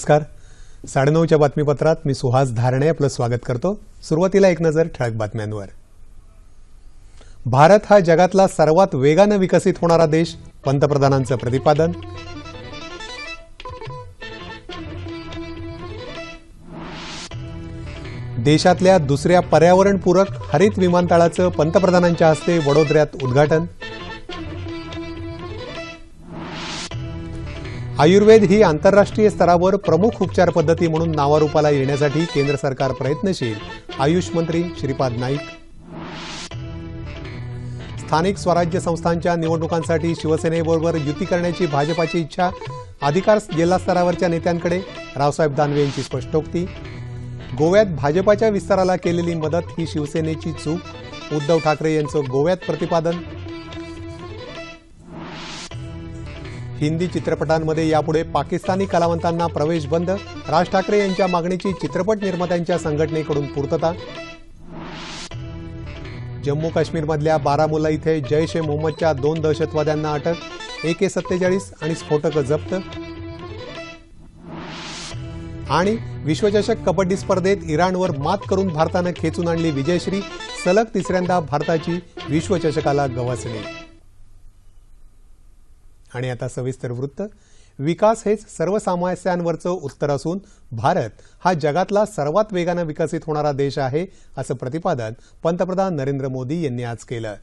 नमस्कार. साडेनऊच्या बातमीपत्रात मी सुहास धारणे आपलं स्वागत करतो. सुरुवातीला एक नजर ठळक बातम्यांवर. भारत हा जगातला सर्वात वेगानं विकसित होणारा देश पंतप्रधानांचं प्रतिपादन. देशातल्या दुसऱ्या पर्यावरणपूरक हरित विमानतळाचं पंतप्रधानांच्या हस्ते वडोदऱ्यात उद्घाटन. आयुर्वेद ही आंतरराष्ट्रीय स्तरावर प्रमुख उपचार पद्धती म्हणून नावारूपाला येण्यासाठी केंद्र सरकार प्रयत्नशील. आयुष मंत्री श्रीपाद नाईक. स्थानिक स्वराज्य संस्थांच्या निवडणुकांसाठी शिवसेनेबरोबर युती करण्याची भाजपाची इच्छा अधिकार जिल्हा स्तरावरच्या नेत्यांकडे. रावसाहेब दानवे यांची स्पष्टोक्ती. गोव्यात भाजपाच्या विस्ताराला केलेली मदत ही शिवसेनेची चूक. उद्धव ठाकरे यांचं गोव्यात प्रतिपादन. हिंदी चित्रपटांमध्ये यापुढे पाकिस्तानी कलावंतांना प्रवेश बंद. राज ठाकरे यांच्या मागणीची चित्रपट निर्मात्यांच्या संघटनेकडून पूर्तता. जम्मू काश्मीरमधल्या बारामुल्ला इथे जैश ए मोहम्मदच्या दोन दहशतवाद्यांना अटक ए के सत्तेचाळीस आणि स्फोटकं जप्त. आणि विश्वचषक कबड्डी स्पर्धेत इराणवर मात करून भारतानं खेचून आणली विजयश्री सलग तिसऱ्यांदा भारताची विश्वचषकाला गवसणी. आणि आता सविस्तर वृत्त. विकास हेच सर्व समस्यांवरचं उत्तर असून भारत हा जगातला सर्वात वेगानं विकसित होणारा देश आहे असं प्रतिपादन पंतप्रधान नरेंद्र मोदी यांनी आज केलं.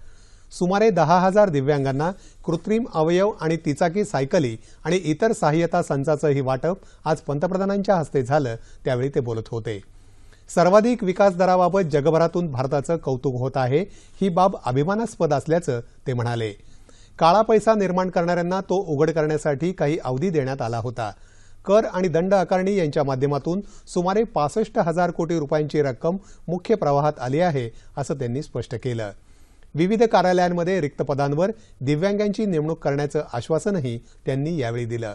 सुमारे दहा हजार दिव्यांगांना कृत्रिम अवयव आणि तिचाकी सायकली आणि इतर सहाय्यता संचाचंही वाटप आज पंतप्रधानांच्या हस्ते झालं त्यावेळी ते बोलत होते. सर्वाधिक विकास दराबाबत जगभरातून भारताचं कौतुक होत आहे ही बाब अभिमानास्पद असल्याचं ते म्हणाले. काळा पैसा निर्माण करणाऱ्यांना तो उघड करण्यासाठी काही अवधी देण्यात आला होता. कर आणि दंड आकारणी यांच्या माध्यमातून सुमारे पासष्ट हजार कोटी रुपयांची रक्कम मुख्य प्रवाहात आली आहे असं त्यांनी स्पष्ट केलं. विविध कार्यालयांमध्ये रिक्त पदांवर दिव्यांगांची नेमणूक करण्याचं आश्वासनही त्यांनी यावेळी दिलं.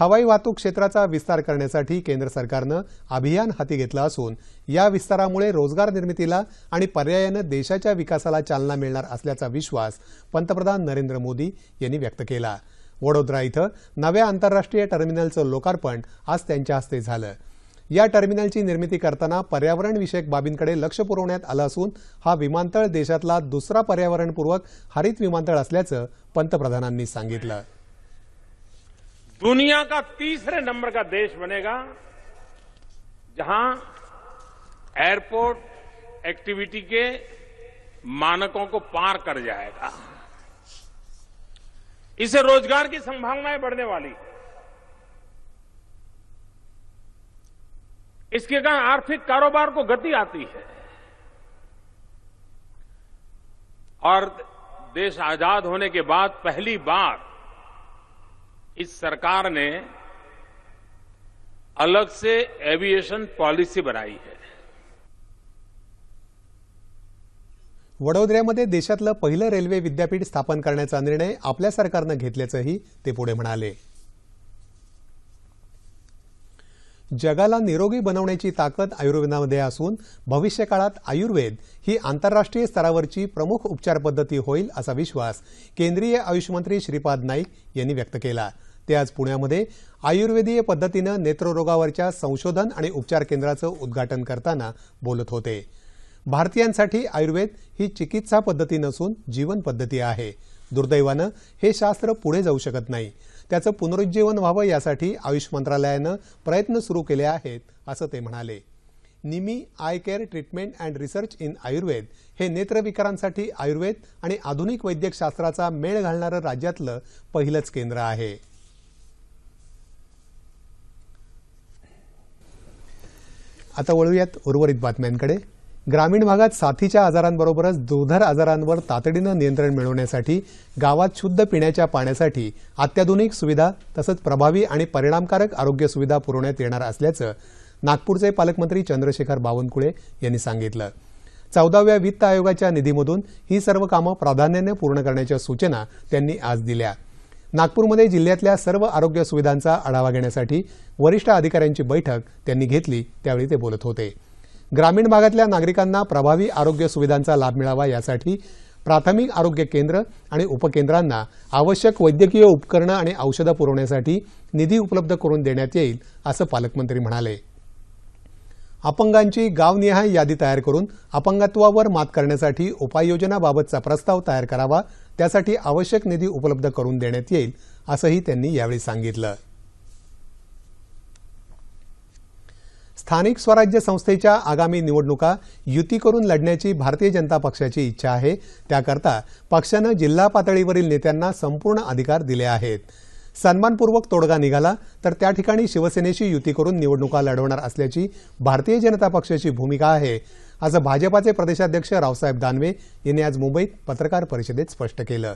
हवाई वाहतूक क्षेत्राचा विस्तार करण्यासाठी केंद्र सरकारनं अभियान हाती घेतलं असून या विस्तारामुळे रोजगार निर्मितीला आणि पर्यायानं देशाच्या विकासाला चालना मिळणार असल्याचा विश्वास पंतप्रधान नरेंद्र मोदी यांनी व्यक्त केला. वडोदरा इथं नव्या आंतरराष्ट्रीय टर्मिनलचं लोकार्पण आज त्यांच्या हस्ते झालं. या टर्मिनलची निर्मिती करताना पर्यावरणविषयक बाबींकडे लक्ष पुरवण्यात आलं असून हा विमानतळ देशातला दुसरा पर्यावरणपूर्वक हरित विमानतळ असल्याचं पंतप्रधानांनी सांगितलं. दुनिया का तीसरे नंबर का देश बनेगा, जहाँ एयरपोर्ट एक्टिविटी के मानकों को पार कर जाएगा। इससे रोज़गार की संभावनाएँ बढ़ने वाली। है इसके कारण आर्थिक कारोबार को गति आती है। और देश आज़ाद होने के बाद पहली बार इस सरकार ने अलग से एविएशन पॉलिसी बनाई है। वडोदऱ्यामध्ये देशातलं पहिलं रेल्वे विद्यापीठ स्थापन करण्याचा निर्णय आपल्या सरकारनं घेतल्याचंही ते पुढे म्हणाले. जगाला निरोगी बनवण्याची ताकद आयुर्वेदामध्ये असून भविष्यकाळात आयुर्वेद ही आंतरराष्ट्रीय स्तरावरची प्रमुख उपचार पद्धती होईल असा विश्वास केंद्रीय आयुष मंत्री श्रीपाद नाईक यांनी व्यक्त केला. ते आज पुण्यामध्ये आयुर्वेदीय पद्धतीनं नेत्ररोगावरच्या संशोधन आणि उपचार केंद्राचं उद्घाटन करताना बोलत होते. भारतीयांसाठी आयुर्वेद ही चिकित्सा पद्धती नसून जीवन पद्धती आहे. दुर्दैवानं हे शास्त्र पुढे जाऊ शकत नाही. त्याचं पुनरुज्जीवन व्हावं यासाठी आयुष मंत्रालयानं प्रयत्न सुरू केले आहेत असं ते म्हणाले. Nimi eye care treatment and research in Ayurveda हे नेत्रविकारांसाठी आयुर्वेद आणि आधुनिक वैद्यकशास्त्राचा मेळ घालणारं राज्यातलं पहिलंच केंद्र आहे. आता वळूयात उर्वरित बातम्यांकडे. ग्रामीण भागात साथीच्या आजारांबरोबरच दुर्धर आजारांवर तातडीनं नियंत्रण मिळवण्यासाठी गावात शुद्ध पिण्याच्या पाण्यासाठी अत्याधुनिक सुविधा तसंच प्रभावी आणि परिणामकारक आरोग्य सुविधा पुरवण्यात येणार असल्याचं नागपूरचे पालकमंत्री चंद्रशेखर बावनकुळे यांनी सांगितलं. चौदाव्या वित्त आयोगाच्या निधीमधून ही सर्व कामं प्राधान्यानं पूर्ण करण्याच्या सूचना त्यांनी आज दिल्या. नागपूरमध्ये जिल्ह्यातल्या सर्व आरोग्य सुविधांचा आढावा घेण्यासाठी वरिष्ठ अधिकाऱ्यांची बैठक त्यांनी घेतली त्यावेळी ते बोलत होते. ग्रामीण भागातल्या नागरिकांना प्रभावी आरोग्य सुविधांचा लाभ मिळावा यासाठी प्राथमिक आरोग्य केंद्र आणि उपकेंद्रांना आवश्यक वैद्यकीय उपकरणं आणि औषधं पुरवण्यासाठी निधी उपलब्ध करून देण्यात येईल असं पालकमंत्री म्हणाले. अपंगांची गावनिहाय यादी तयार करून अपंगत्वावर मात करण्यासाठी उपाययोजनाबाबतचा प्रस्ताव तयार करावा त्यासाठी आवश्यक निधी उपलब्ध करून देण्यात येईल असंही त्यांनी यावेळी सांगितलं. स्थानिक स्वराज्य संस्थेच्या आगामी निवडणुका युती करून लढण्याची भारतीय जनता पक्षाची इच्छा आहे. त्याकरता पक्षानं जिल्हा पातळीवरील नेत्यांना संपूर्ण अधिकार दिले आहेत. सन्मानपूर्वक तोडगा निघाला तर त्या ठिकाणी शिवसेनेशी युती करून निवडणुका लढवणार असल्याची भारतीय जनता पक्षाची भूमिका आहे. असं भाजपाचे प्रदेशाध्यक्ष रावसाहेब दानवे यांनी आज मुंबईत पत्रकार परिषदेत स्पष्ट केलं.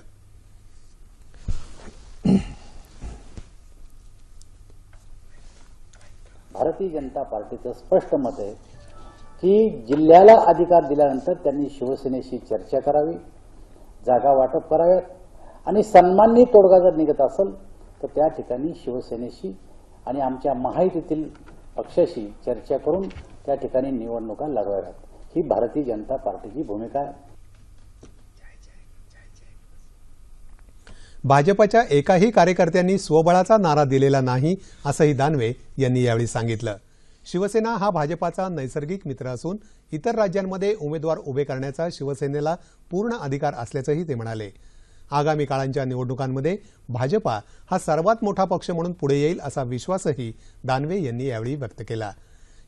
भारतीय जनता पार्टीचं स्पष्ट मत आहे की जिल्ह्याला अधिकार दिल्यानंतर त्यांनी शिवसेनेशी चर्चा करावी जागा वाटप कराव्यात आणि सन्माननी तोडगा जर निघत असेल तर त्या ठिकाणी शिवसेनेशी आणि आमच्या महायुतीतील पक्षाशी चर्चा करून त्या ठिकाणी निवडणुका लढवाव्यात. ही भारतीय जनता पार्टीची भूमिका आहे. भाजपच्या एकाही कार्यकर्त्यांनी स्वबळाचा नारा दिलेला नाही असंही दानवे यांनी यावेळी सांगितलं. शिवसेना हा भाजपाचा नैसर्गिक मित्र असून इतर राज्यांमध्ये उमेदवार उभे करण्याचा शिवसेनेला पूर्ण अधिकार असल्याचंही ते म्हणाले. आगामी काळांच्या निवडणुकांमध्ये भाजपा हा सर्वात मोठा पक्ष म्हणून पुढे येईल असा विश्वासही दानवे यांनी यावेळी व्यक्त केला.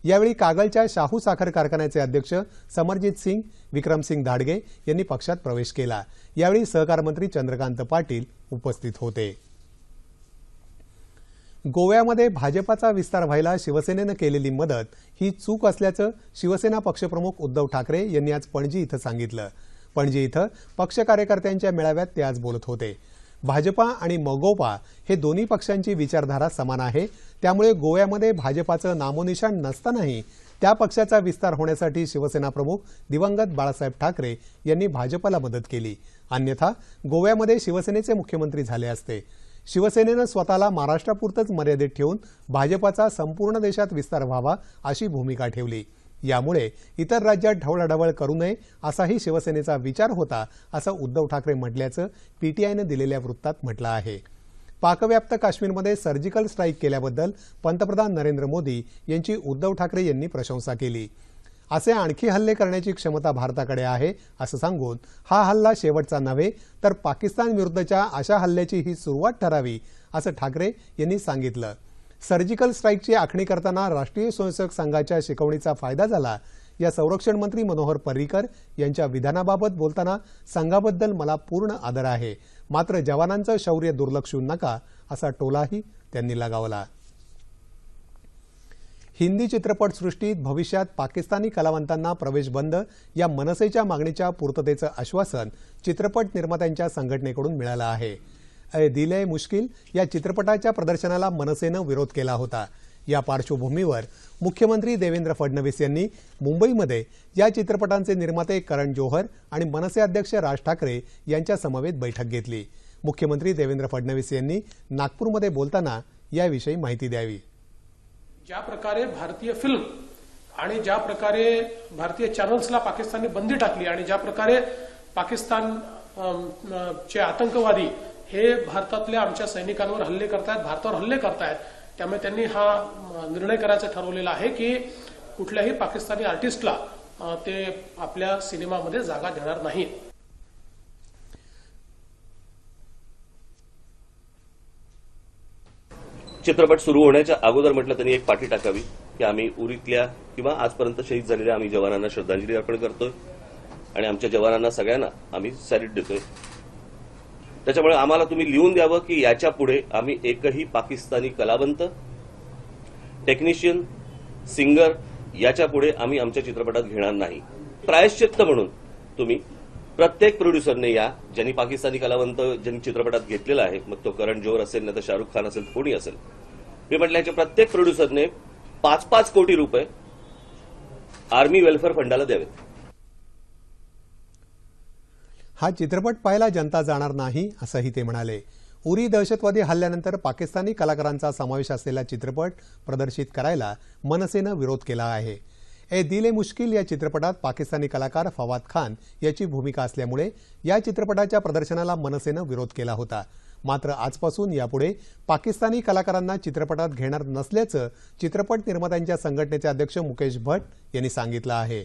यावेळी कागलच्या शाहू साखर कारखान्याचे अध्यक्ष समरजित सिंग विक्रमसिंग धाडगे यांनी पक्षात प्रवेश केला. यावेळी सहकार मंत्री चंद्रकांत पाटील उपस्थित होते. गोव्यामध्ये भाजपाचा विस्तार व्हायला शिवसेनेनं केलेली मदत ही चूक असल्याचं शिवसेना पक्षप्रमुख उद्धव ठाकरे यांनी आज पणजी इथं सांगितलं. पणजी इथं पक्ष कार्यकर्त्यांच्या मेळाव्यात ते आज बोलत होते. भाजपा आणि मगोपा हे दोन्ही पक्षांची विचारधारा समान आहे. त्यामुळे गोव्यामध्ये भाजपाचं नामोनिशाण नसतानाही त्या पक्षाचा विस्तार होण्यासाठी शिवसेना प्रमुख दिवंगत बाळासाहेब ठाकरे यांनी भाजपला मदत केली. अन्यथा गोव्यामध्ये शिवसेनेचे मुख्यमंत्री झाले असते. शिवसेनेनं स्वतःला महाराष्ट्रापुरतंच मर्यादित ठेवून भाजपाचा संपूर्ण देशात विस्तार व्हावा अशी भूमिका ठेवली. यामुळे इतर राज्यात ढवळाढवळ करू नये असाही शिवसेनेचा विचार होता असं उद्धव ठाकरे म्हटल्याचं पीटीआयनं दिलेल्या वृत्तात म्हटलं आहे. पाकव्याप्त काश्मीरमध्ये सर्जिकल स्ट्राईक केल्याबद्दल पंतप्रधान नरेंद्र मोदी यांची उद्धव ठाकरे यांनी प्रशंसा केली. असे आणखी हल्ले करण्याची क्षमता भारताकडे आहे असं सांगून हा हल्ला शेवटचा नव्हे तर पाकिस्तान विरुद्धच्या अशा हल्ल्याची ही सुरुवात ठरावी असं ठाकरे यांनी सांगितलं. सर्जिकल स्ट्राईकची आखणी करताना राष्ट्रीय स्वयंसेवक संघाच्या शिकवणीचा फायदा झाला. या संरक्षण मंत्री मनोहर पर्रिकर यांच्या विधानाबाबत बोलताना संघाबद्दल मला पूर्ण आदर आहे. मात्र जवानांचं शौर्य दुर्लक्षू नका असा टोलाही त्यांनी लगावला. हिंदी चित्रपटसृष्टीत भविष्यात पाकिस्तानी कलावंतांना प्रवेश बंद या मनसेच्या मागणीच्या पूर्ततेचं आश्वासन चित्रपट निर्मात्यांच्या संघटनेकडून मिळालं आहे. दिल है मुश्किल या चित्रपटाच्या प्रदर्शनाला मनसेनं विरोध केला होता. या पार्श्वभूमीवर मुख्यमंत्री देवेंद्र फडणवीस यांनी मुंबईमध्ये या चित्रपटांचे निर्माते करण जोहर आणि मनसे अध्यक्ष राज ठाकरे यांच्या समवेत बैठक घेतली. मुख्यमंत्री देवेंद्र फडणवीस यांनी नागपूरमध्ये बोलताना याविषयी माहिती द्यावी. ज्या प्रकारे भारतीय फिल्म आणि ज्या प्रकारे भारतीय चॅनल्सला पाकिस्तानने बंदी टाकली आणि ज्या प्रकारे पाकिस्तान चे आतंकवादी हे भारतातल्या आमच्या सैनिकांवर हल्ले करतायत भारतावर हल्ले करतायत. त्यामुळे त्यांनी हा निर्णय करायचा ठरवलेला आहे की कुठल्याही पाकिस्तानी आर्टिस्टला ते आपल्या सिनेमामध्ये जागा देणार नाही. चित्रपट सुरू होण्याच्या अगोदर म्हटलं त्यांनी एक पाठी टाकावी की आम्ही उरीतल्या किंवा आजपर्यंत शहीद झालेल्या आम्ही जवानांना श्रद्धांजली अर्पण करतोय. आणि आमच्या जवानांना सगळ्यांना आम्ही सॅल्यूट देतोय. त्याच्यामुळे आम्हाला तुम्ही लिहून द्यावं की याच्यापुढे आम्ही एकही पाकिस्तानी कलावंत टेक्निशियन सिंगर याच्यापुढे आम्ही आमच्या चित्रपटात घेणार नाही. प्रायश्चित्त म्हणून तुम्ही प्रत्येक प्रोड्युसरने या ज्यांनी पाकिस्तानी कलावंत ज्यांनी चित्रपटात घेतलेला आहे मग तो करण जोहर असेल नाही तर शाहरुख खान असेल कोणी असेल. मी म्हटलं याच्या प्रत्येक प्रोड्युसरने पाच पाच कोटी रुपये आर्मी वेलफेअर फंडाला द्यावेत. हा चित्रपट पाहायला जनता जाणार नाही असंही ते म्हणाले. उरी दहशतवादी हल्ल्यानंतर पाकिस्तानी कलाकारांचा समावेश असलेला चित्रपट प्रदर्शित करायला मनसेनं विरोध केला आहे. ए दिले मुश्किल या चित्रपटात पाकिस्तानी कलाकार फवाद खान याची भूमिका असल्यामुळे या चित्रपटाच्या प्रदर्शनाला मनसेनं विरोध केला होता. मात्र आजपासून यापुढे पाकिस्तानी कलाकारांना चित्रपटात घेणार नसल्याचं चित्रपट निर्मात्यांच्या संघटनेचे अध्यक्ष मुकेश भट यांनी सांगितलं आहे.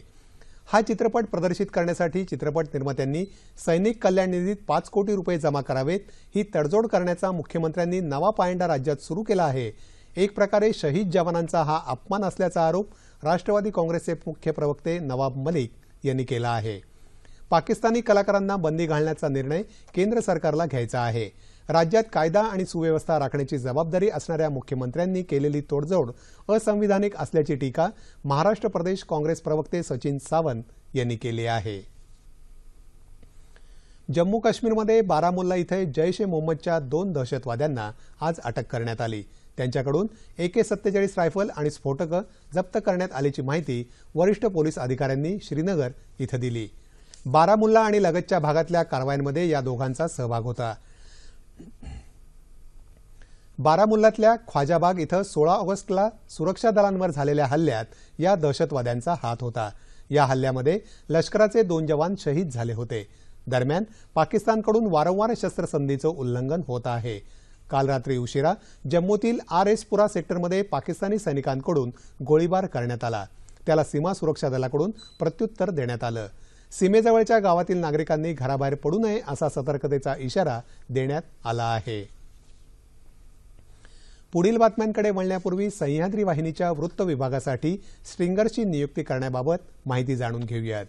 हा चित्रपट प्रदर्शित करण्यासाठी चित्रपट निर्मात्यांनी सैनिक कल्याण निधीत पाच कोटी रुपये जमा करावेत. ही तडजोड करण्याचा मुख्यमंत्र्यांनी नवा पायंडा राज्यात सुरू केला आहे. एक प्रकारे शहीद जवानांचा हा अपमान असल्याचा आरोप राष्ट्रवादी काँग्रेसचे मुख्य प्रवक्ते नवाब मलिक यांनी केला आहे. पाकिस्तानी कलाकारांना बंदी घालण्याचा निर्णय केंद्र सरकारला घ्यायचा आहे. राज्यात कायदा आणि सुव्यवस्था राखण्याची जबाबदारी असणाऱ्या मुख्यमंत्र्यांनी केलेली तोडजोड असंविधानिक असल्याची टीका महाराष्ट्र प्रदेश काँग्रेस प्रवक्ते सचिन सावंत यांनी केली आहे. जम्मू काश्मीरमध्ये बारामुल्ला इथे जैश ए मोहम्मदच्या दोन दहशतवाद्यांना आज अटक करण्यात आली. त्यांच्याकडून एके सत्तेचाळीस रायफल आणि स्फोटकं जप्त करण्यात आल्याची माहिती वरिष्ठ पोलीस अधिकाऱ्यांनी श्रीनगर इथं दिली. बारामुल्ला आणि लगतच्या भागातल्या कारवायांमध्ये या दोघांचा सहभाग होता. बारामुल्लातल्या ख्वाजाबाग इथं सोळा ऑगस्टला सुरक्षा दलांवर झालेल्या हल्ल्यात या दहशतवाद्यांचा हात होता. या हल्ल्यामध्ये लष्कराचे दोन जवान शहीद झाले होते. दरम्यान पाकिस्तानकडून वारंवार शस्त्रसंधीचं उल्लंघन होत आहे. काल रात्री उशिरा जम्मूतील आर एस पुरा सेक्टरमध्ये पाकिस्तानी सैनिकांकडून गोळीबार करण्यात आला. त्याला सीमा सुरक्षा दलाकडून प्रत्युत्तर देण्यात आलं. सीमेजवळच्या गावातील नागरिकांनी घराबाहेर पडू नये असा सतर्कतेचा इशारा देण्यात आला आहे. पुढील बातम्यांकडे वळण्यापूर्वी सह्याद्री वाहिनीच्या वृत्त विभागासाठी स्ट्रिंगर्सची नियुक्ती करण्याबाबत माहिती जाणून घेऊयात.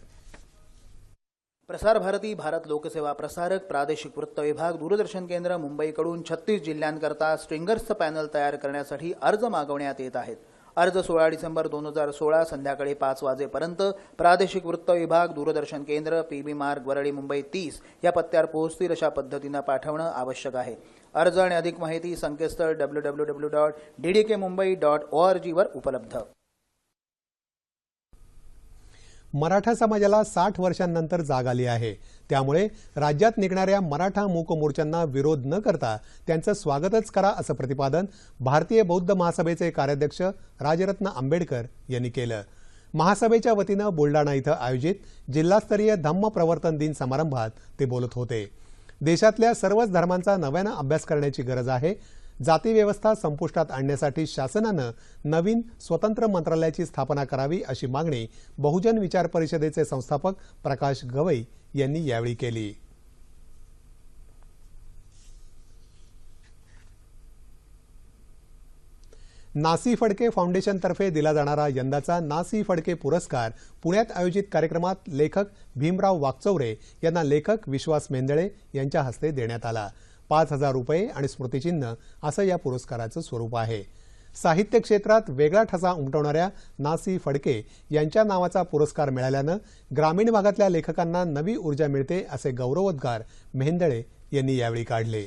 प्रसार भारती भारत लोकसेवा प्रसारक प्रादेशिक वृत्त विभाग दूरदर्शन केंद्र मुंबईकडून छत्तीस जिल्ह्यांकरता स्ट्रिंगर्सचं पॅनल तयार करण्यासाठी अर्ज मागवण्यात येत आहेत. अर्ज सोळा डिसेंबर दोन हजार सोळा संध्याकाळी पाच वाजेपर्यंत प्रादेशिक वृत्त विभाग दूरदर्शन केंद्र पीबी मार्ग वरळी मुंबई तीस या पत्त्यावर पोहोचतील अशा पद्धतीनं पाठवणं आवश्यक आहे. अर्ज आणि अधिक माहिती संकेतस्थळ W W W dot D D K Mumbai dot O R जीवर उपलब्ध. मराठा समाजाला साठ वर्षांनंतर जाग आली आहे. त्यामुळे राज्यात निघणाऱ्या मराठा मूक मोर्चांना विरोध न करता त्यांचं स्वागतच करा असं प्रतिपादन भारतीय बौद्ध महासभेचे कार्याध्यक्ष राजरत्न आंबेडकर यांनी केलं. महासभेच्या वतीनं बुलडाणा इथं आयोजित जिल्हास्तरीय धम्म प्रवर्तन दिन समारंभात ते बोलत होते. देशातल्या सर्वच धर्मांचा नव्यानं अभ्यास करण्याची गरज आहे. जाती व्यवस्था संपुष्टात आणण्यासाठी शासनानं नवीन स्वतंत्र मंत्रालयाची स्थापना करावी अशी मागणी बहुजन विचार परिषदेचे संस्थापक प्रकाश गवई यांनी यावेळी केली. नासी फडके फाउंडेशनतर्फे दिला जाणारा यंदाचा नासी फडके पुरस्कार पुण्यात आयोजित कार्यक्रमात लेखक भीमराव वाकचौरे यांना लेखक विश्वास मेंदळे यांच्या हस्ते देण्यात आला. पाच हजार रुपये आणि स्मृतिचिन्ह असं या पुरस्काराचं स्वरूप आहे. साहित्य क्षेत्रात वेगळा ठसा उमटवणाऱ्या नासी फडके यांच्या नावाचा पुरस्कार मिळाल्यानं ग्रामीण भागातल्या लेखकांना नवी ऊर्जा मिळते असे गौरवोद्गार मेहेंदळे यांनी यावेळी काढले.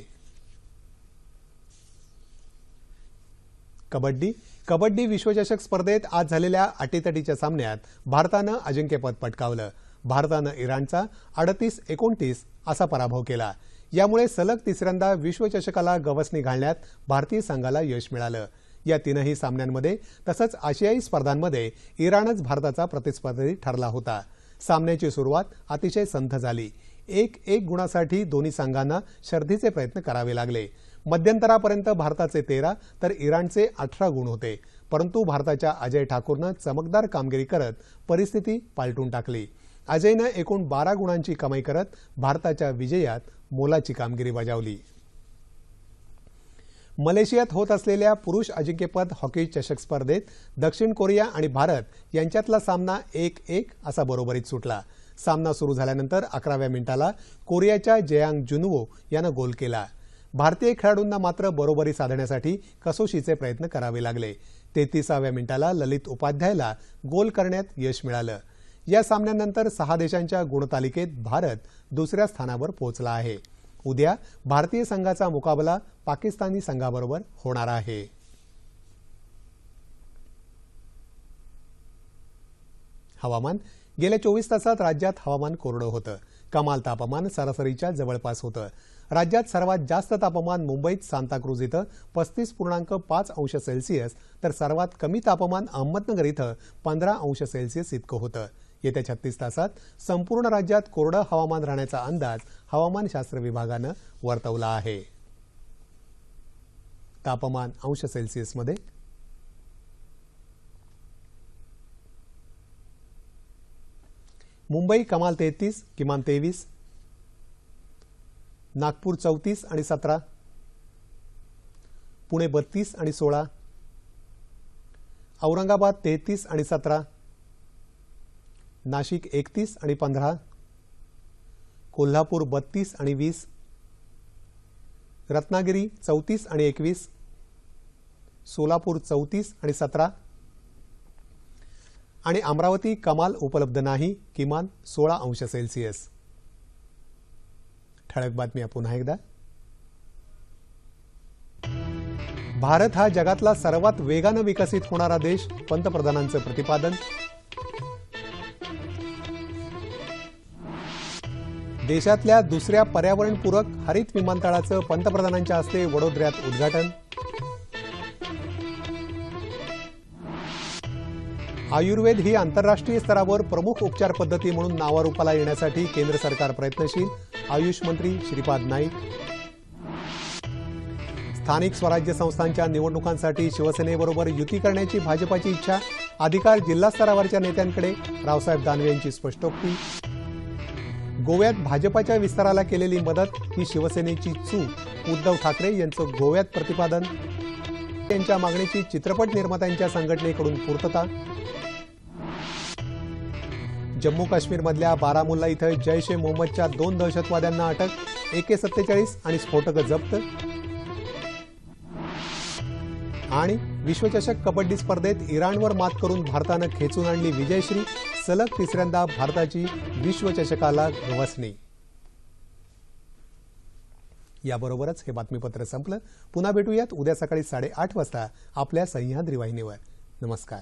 कबड्डी कबड्डी विश्वचषक स्पर्धेत आज झालेल्या अटीतटीच्या सामन्यात भारतानं अजिंक्यपद पटकावलं. भारतानं इराणचा अडतीस एकोणतीस असा पराभव केला. यामुळे सलग तिसऱ्यांदा विश्वचषकाला गवसणी घालण्यात भारतीय संघाला यश मिळालं. या तीनही सामन्यांमध्ये तसंच आशियाई स्पर्धांमध्ये इराणच भारताचा प्रतिस्पर्धी ठरला होता. सामन्याची सुरुवात अतिशय संथ झाली. एक एक गुणासाठी दोन्ही संघांना शर्धीचे प्रयत्न करावे लागले. मध्यंतरापर्यंत भारताचे तेरा तर इराणचे अठरा गुण होते. परंतु भारताच्या अजय ठाकूरनं चमकदार कामगिरी करत परिस्थिती पालटून टाकली. अजयनं एकूण बारा गुणांची कमाई करत भारताच्या विजयात मोलाची कामगिरी बजावली. मलेशियात होत असलेल्या पुरुष अजिंक्यपद हॉकी चषक स्पर्धेत दक्षिण कोरिया आणि भारत यांच्यातला सामना एक एक असा बरोबरीत सुटला. सामना सुरू झाल्यानंतर अकराव्या मिनिटाला कोरियाच्या जयांग जुनवो यानं गोल केला. भारतीय खेळाडूंना मात्र बरोबरी साधण्यासाठी कसोशीचे प्रयत्न करावे लागले. तेहतीसाव्या मिनिटाला ललित उपाध्यायला गोल करण्यात यश मिळालं. या सामन्यानंतर सहा देशांच्या गुणतालिकेत भारत दुसऱ्या स्थानावर पोहोचला आहे. उद्या भारतीय संघाचा मुकाबला पाकिस्तानी संघाबरोबर होणार आहे. हवामान गेल्या चोवीस तासात राज्यात हवामान कोरडं होतं. कमाल तापमान सरासरीच्या जवळपास होतं. राज्यात सर्वात जास्त तापमान मुंबईत सांताक्रूज इथं पस्तीस पूर्णांक पाच अंश सेल्सिअस तर सर्वात कमी तापमान अहमदनगर इथं पंधरा अंश सेल्सिअस इतकं होतं. येत्या छत्तीस तासात संपूर्ण राज्यात कोरडं हवामान राहण्याचा अंदाज हवामानशास्त्र विभागानं वर्तवला आहे. तापमान अंश सेल्सिअसमध्ये मुंबई कमाल तेहतीस किमान तेवीस. नागपूर चौतीस आणि सतरा. पुणे बत्तीस आणि सोळा. औरंगाबाद तेहतीस आणि सतरा. नाशिक एकतीस आणि पंधरा कोल्हापूर बत्तीस आणि वीस रत्नागिरी चौतीस आणि एकवीस सोलापूर चौतीस आणि सतरा आणि अमरावती कमाल उपलब्ध नाही किमान सोळा अंश सेल्सिअस. ठळक बातम्या पुन्हा एकदा. भारत हा जगातला सर्वात वेगानं विकसित होणारा देश पंतप्रधानांचं प्रतिपादन. देशातल्या दुसऱ्या पर्यावरणपूरक हरित विमानतळाचं पंतप्रधानांच्या हस्ते वडोदऱ्यात उद्घाटन. आयुर्वेद ही आंतरराष्ट्रीय स्तरावर प्रमुख उपचार पद्धती म्हणून नावारूपाला येण्यासाठी केंद्र सरकार प्रयत्नशील आयुष मंत्री श्रीपाद नाईक. स्थानिक स्वराज्य संस्थांच्या निवडणुकांसाठी शिवसेनेबरोबर युती करण्याची भाजपाची इच्छा अधिकार जिल्हा स्तरावरच्या नेत्यांकडे रावसाहेब दानवे यांची स्पष्टोक्ती. गोव्यात भाजपाच्या विस्ताराला केलेली मदत ही शिवसेनेची चूक. उद्धव ठाकरे यांचं गोव्यात प्रतिपादन. यांच्या मागणीची चित्रपट निर्मात्यांच्या संघटनेकडून पूर्तता. जम्मू काश्मीरमधल्या बारामुल्ला इथं जैश ए मोहम्मदच्या दोन दहशतवाद्यांना अटक एके सत्तेचाळीस आणि स्फोटकं जप्त. आणि विश्वचषक कबड्डी स्पर्धेत इराणवर मात करून भारतानं खेचून आणली विजयश्री. सलग तिसऱ्यांदा भारताची विश्वचषकाला गवसणी. याबरोबरच हे बातमीपत्र संपलं. पुन्हा भेटूयात उद्या सकाळी साडेआठ वाजता आपल्या सह्याद्री वाहिनीवर. नमस्कार.